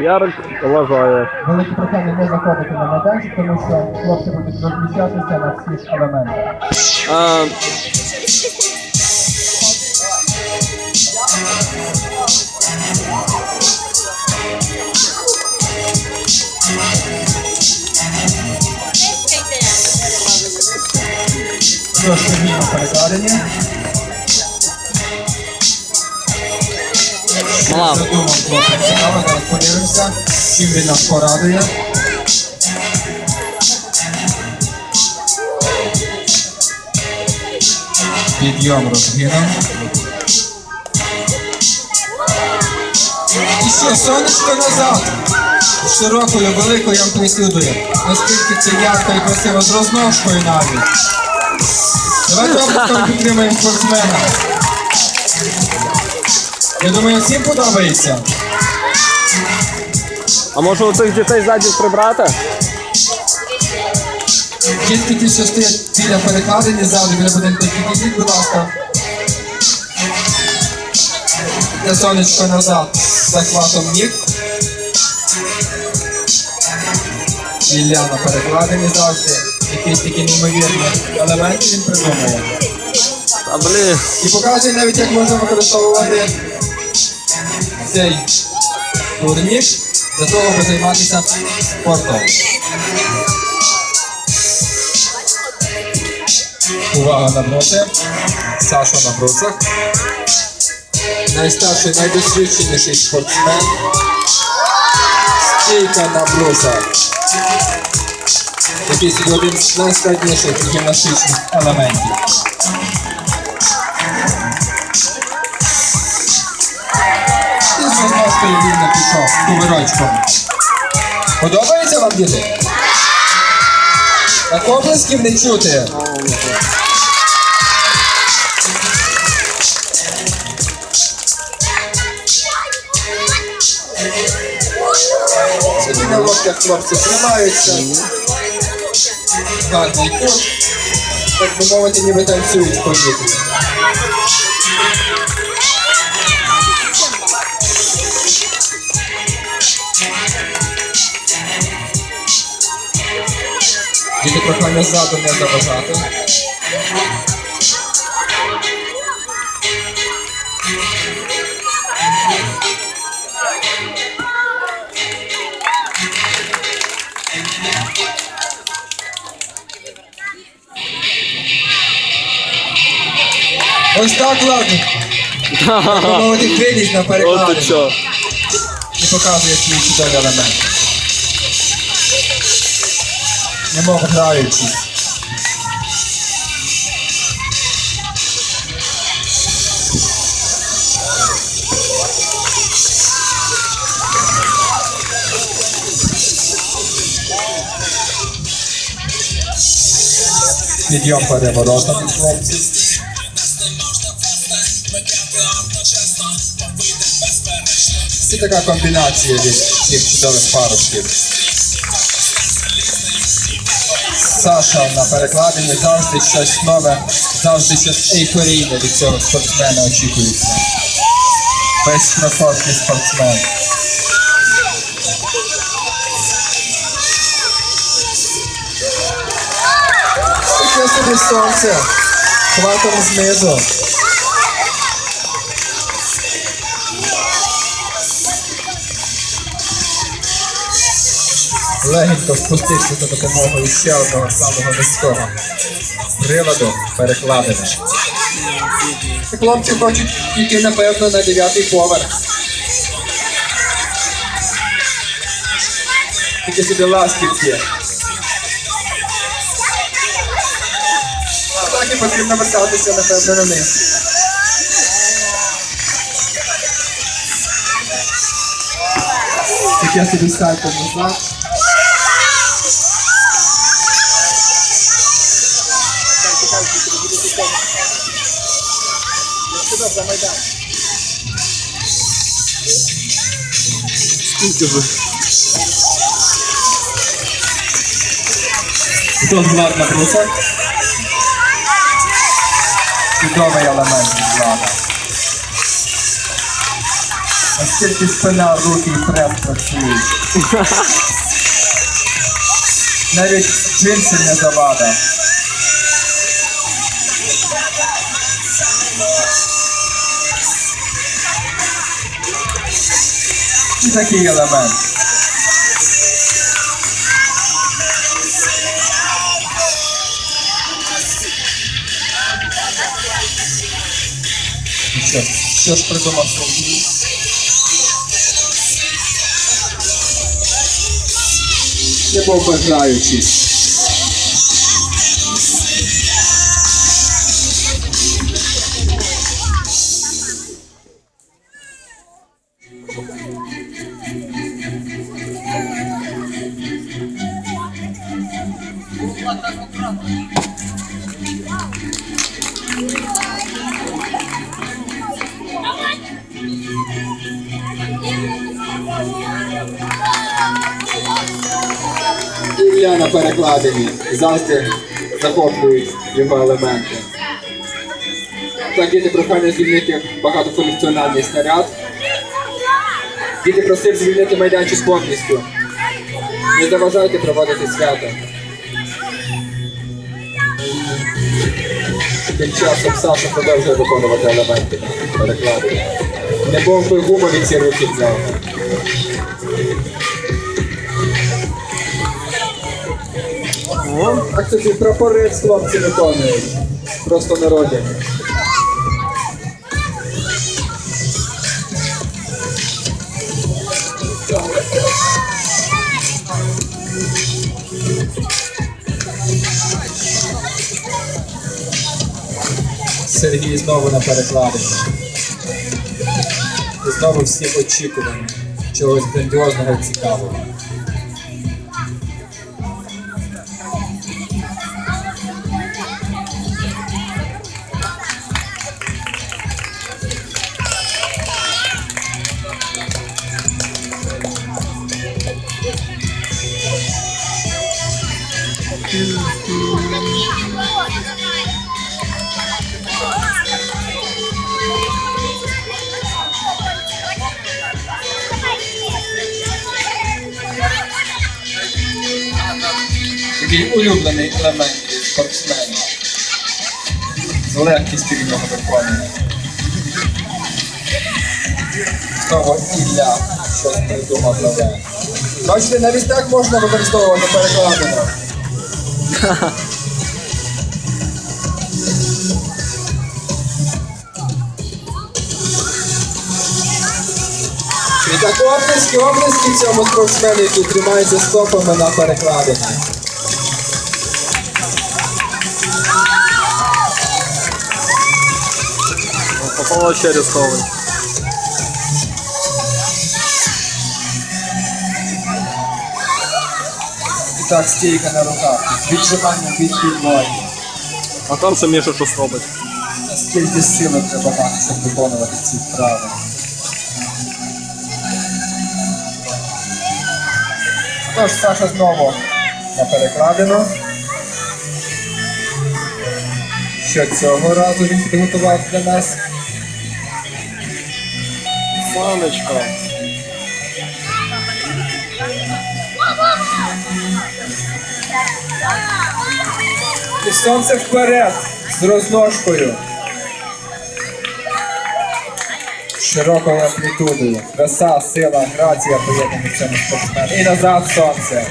Ярик вважає. Велике прохання не заходити на майданчик, тому що хлопці будуть розміщатися на всіх елементах. А, Трошки вільно перекладені. Хлопець цікаво, зараз чим він нас порадує. Підйом розгином. І ще сонечко назад. Широкою, великою амплітудою. Наскільки це ярко і красиво з розножкою навіть. Давайте обласком підтримаємо спортсмена. Я думаю, всім подобається. А може у цих дітей ззаді прибрати? Дітки ті, що стоять біля перекладені ззаду, біля будинку, підійдіть, будь ласка. Для сонечко назад захватом ніг. Ілля на перекладені завжди. Якісь такі неймовірні елементи він придумує. А блін. І показує навіть, як можна використовувати цей турнір для того, аби займатися спортом. Увага на бруси. Саша на брусах. Найстарший, найдосвідченіший спортсмен. Стійка на брусах. Який собі один з найскладніших гімнастичних елементів. Пішов кувирочком. Подобається вам, діти? Так облисків не чути. Сьогодні на локтях хлопці тримаються. Гарний кут. Так би мовити, ніби танцюють в Діти прохання ззаду не заважати. Ось так, ладно. Мовити крилість на перекладі. І показує свій чудовий елемент. Немов граючись. Підйом переворотом від хлопців. Це така комбінація від цих чудових парочків. Саша на перекладенні завжди щось нове, завжди щось ейфорійне від цього спортсмена очікується. Весь красотний спортсмен. Таке собі сонце. Хватом знизу. Легенько спустився за допомогою ще одного самого низького приладу перекладини. Хлопці хочуть тільки, напевно, на дев'ятий поверх. Тільки собі ластівки. А так і потрібно вертатися, напевно, на них. Таке собі сальто назад. Скільки ви? Тут влад на брусах. Чудовий елемент влада. Наскільки спина, руки і прес працюють. Навіть джинси не завада. І такий елемент. Ну Що, що ж придумав Сергій? Не був бажаючий. Ілля на перекладині завжди захоплюють його елементи. Так, діти прохання звільнити багатофункціональний снаряд. Діти просив звільнити майданчик повністю. Не заважайте проводити свято. Тим часом Саша продовжує виконувати елементи на. Не був би ці руки взяв. О, Так собі прапорець хлопці виконують. Просто народі. Сергій знову на перекладині. І знову всі очікувані чогось грандіозного і цікавого. Такий улюблений елемент спортсменів. З легкістю від нього виконує. Знову Ілля щось придумав нове. Бачите, навіть так можна використовувати перекладено. І так оплески, оплески цьому спортсмену, який тримається стопами на перекладині. Попало через ховий. І так стійка на руках. Віджимання від підлоги. А там ще Міша щось робить. Скільки сили треба мати, щоб виконувати ці вправи. Тож Саша знову на перекладину. Що цього разу він підготував для нас? Санечка. І сонце вперед з розножкою. Широкою амплітудою. Краса, сила, грація поєднані в цьому спортсмену. І назад сонце.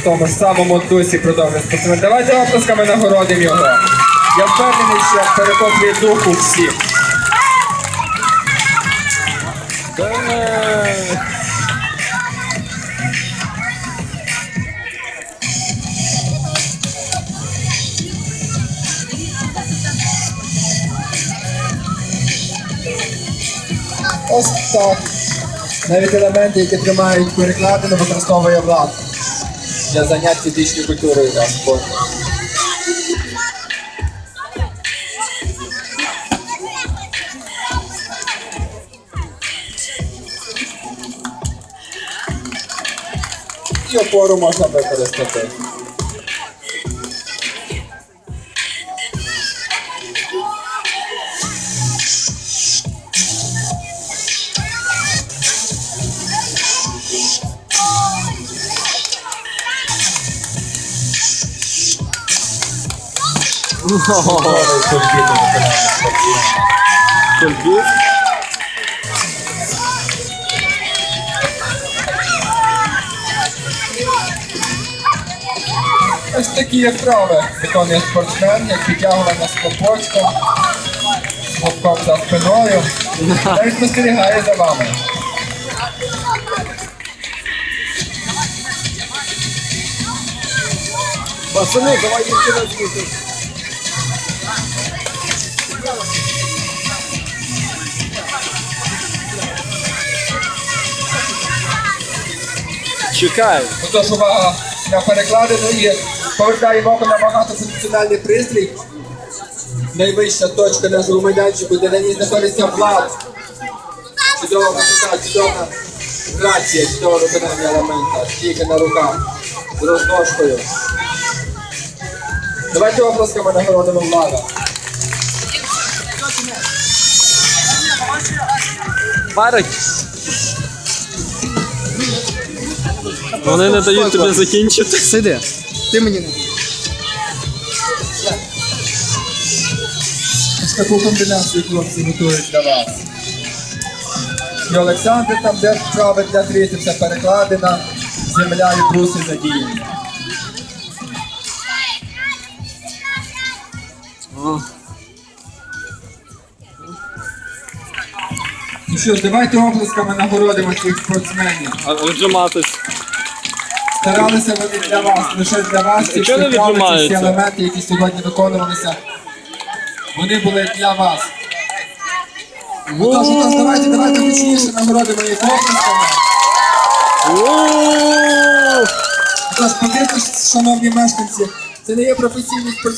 В тому ж самому дусі продовжує спортсмен. Давайте оплесками нагородимо його. Я впевнений, що перекоплює дух у всіх. Ось так. Навіть елементи, які тримають перекладину, використовує влад для занять фізичною культурою та спортом. i oporu można wykorzystać. Oh, oh, oh. Такі вправи виконує спортсмен, як підтягування з клопочком, з хлопком за спиною. Навіть спостерігає за вами. Пацани, давайте кидати звідти. Чекай. Отож, увага на перекладину і повертаємо око на багатофункціональний пристрій. Найвища точка нашого майданчику, де на ній знаходиться влад. Чудова висота, чудова грація, чудове виконання елемента, стійка на руках з розножкою. Давайте оплесками нагородимо влада. Парить. Вони не дають тобі закінчити. Сиди. Ти мені не. Ось таку комбінацію хлопці готують для вас. І Олександр там де вправи для трицепса перекладина, земля і бруси задіяні. Ну що ж, давайте оплесками нагородимо цих спортсменів. А віджиматись. Старалися вони для вас, лише для вас. Ці не всі елементи, які сьогодні виконувалися, вони були для вас. Отож, отож, давайте, давайте гучніше нагородимо їх оплесками. Отож, подивіться, шановні мешканці, це не є професійні спортсмени.